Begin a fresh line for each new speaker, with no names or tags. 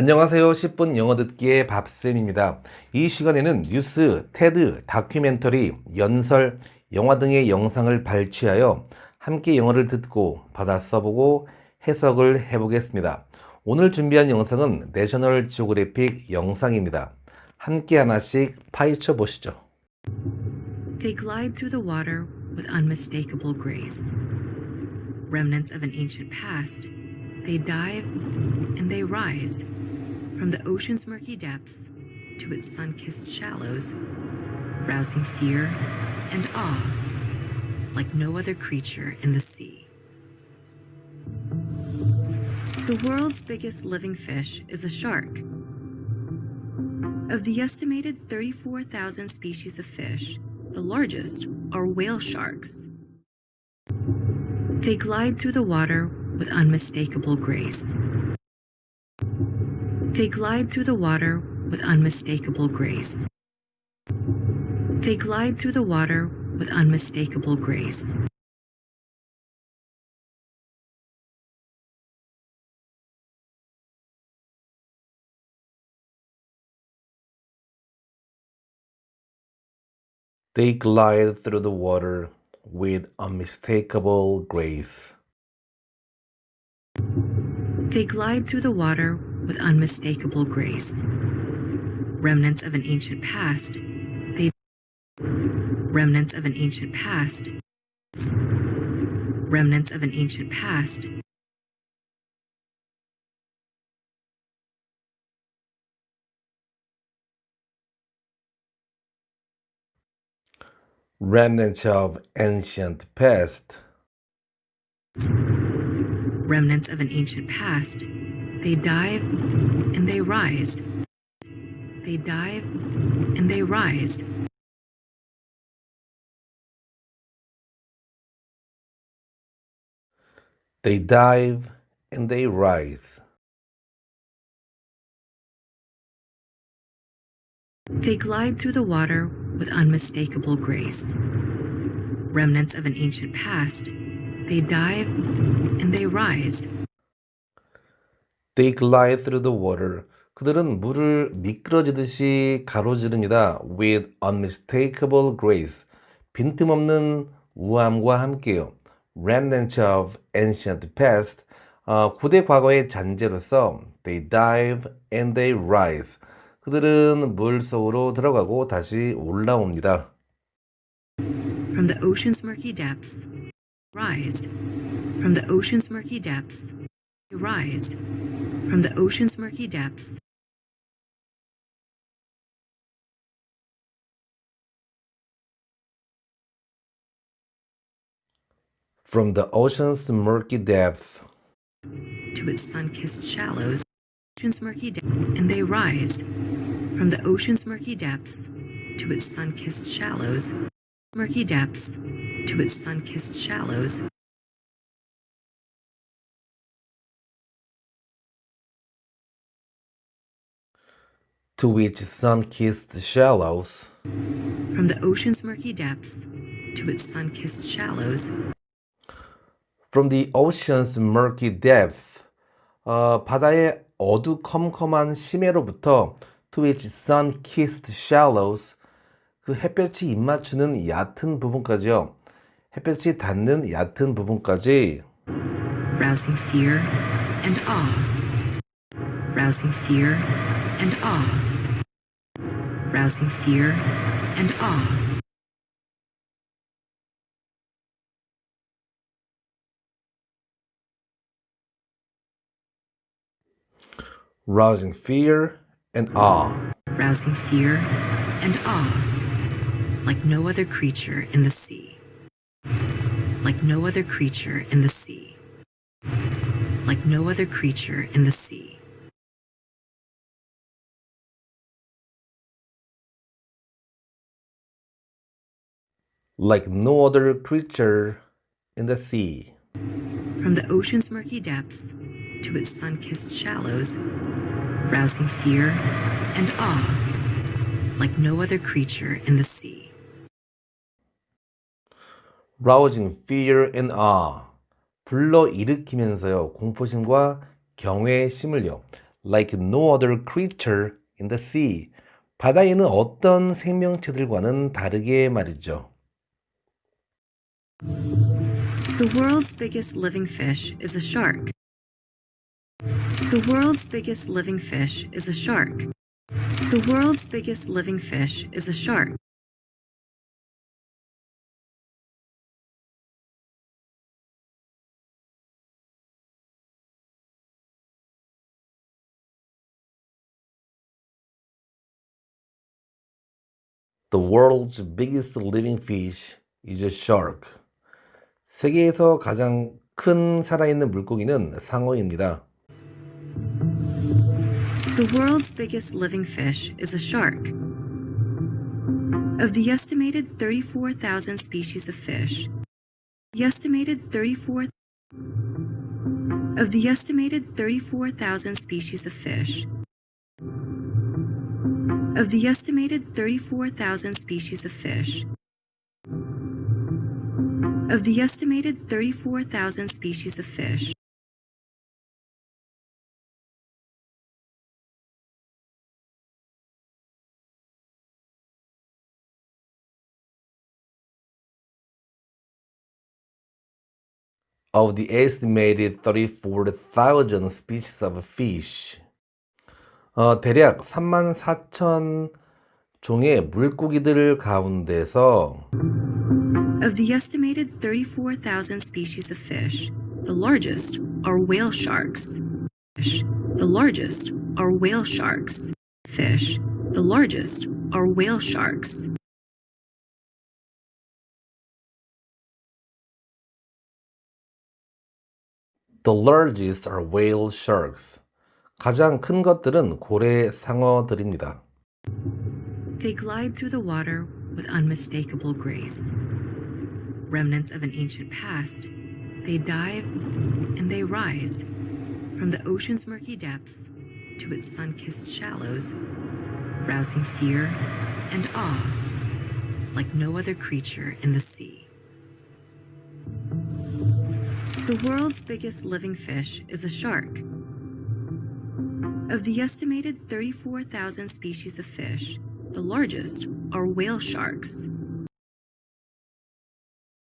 안녕하세요. 10분 영어 듣기의 밥쌤입니다. 이 시간에는 뉴스, 테드, 다큐멘터리, 연설, 영화 등의 영상을 발췌하여 함께 영어를 듣고 받아 써보고 해석을 해보겠습니다. 오늘 준비한 영상은 내셔널 지오그래픽 영상입니다. 함께 하나씩 파헤쳐 보시죠.
They glide through the water with unmistakable grace. Remnants of an ancient past, they dive and they rise from the ocean's murky depths to its sun kissed shallows, rousing fear and awe like no other creature in the sea. The world's biggest living fish is a shark. Of the estimated 34,000 species of fish, the largest are whale sharks. They glide through the water with unmistakable grace. They glide through the water with unmistakable grace. They glide through the water with unmistakable grace.
They glide through the water with unmistakable grace.
They glide through the water with unmistakable grace. Remnants of an ancient past, they remnants of an ancient past, remnants of an ancient past,
Remnants of ancient past.
Remnants of an ancient past, they dive and they rise. They dive and they rise.
They dive and they rise.
They glide through the water with unmistakable grace. Remnants of an ancient past, they dive and they rise.
They glide through the water. 그들은 물을 미끄러지듯이 가로지릅니다. With unmistakable grace. 빈틈없는 우함과 함께요. Remnants of ancient past. 어, 고대 과거의 잔재로서 they dive and they rise. 그들은 물 속으로 들어가고 다시 올라옵니다.
From the ocean's murky depths, rise. From the ocean's murky depths, rise. From the ocean's murky depths,
From the ocean's murky depth.
to its sun-kissed shallows, ocean's murky depths, and they rise. From the ocean's murky depths to its sun-kissed shallows, murky depths to its sun-kissed shallows,
To which sun-kissed shallows.
from the ocean's murky depths to its sun-kissed shallows,
From the ocean's murky depth, 어, 바다의 어두컴컴한 심해로부터 to its sun-kissed shallows, 그 햇볕이 입맞추는 얕은 부분까지요. 햇볕이 닿는 얕은 부분까지
rousing fear and awe, rousing fear and awe, rousing fear and awe.
rousing fear and awe.
rousing fear and awe, like no other creature in the sea. Like no other creature in the sea. Like no other creature in the sea.
like no other creature in the sea.
From the ocean's murky depths to its sun kissed shallows, rousing fear and awe, like no other creature in the sea.
rousing fear and awe. 불러 일으키면서요. 공포심과 경외심을요. like no other creature in the sea. 바다에 있는 어떤 생명체들과는 다르게 말이죠.
The world's biggest living fish is a shark. The world's biggest living fish is a shark. The world's biggest living fish is a shark.
The world's biggest living fish is a shark. 세계에서 가장 큰 살아있는 물고기는 상어입니다.
The world's biggest living fish is a shark. Of the estimated 34,000 species of fish, the estimated 34 of the estimated 34,000 species of fish, of the estimated 34,000 species of fish, of the estimated 34,000 species of fish,
Of the estimated 34,000 species of fish. 어, 대략 3만 4천 종의 물고기들 가운데서
Of the estimated 34,000 species of fish, the largest are whale sharks. Fish. The largest are whale sharks. Fish. The largest are whale sharks.
The largest are whale sharks. 가장 큰 것들은 고래 상어들입니다.
They glide through the water with unmistakable grace. Remnants of an ancient past, they dive and they rise from the ocean's murky depths to its sun kissed shallows, rousing fear and awe like no other creature in the sea. The world's biggest living fish is a shark. Of the estimated 34,000 species of fish, the largest are whale sharks.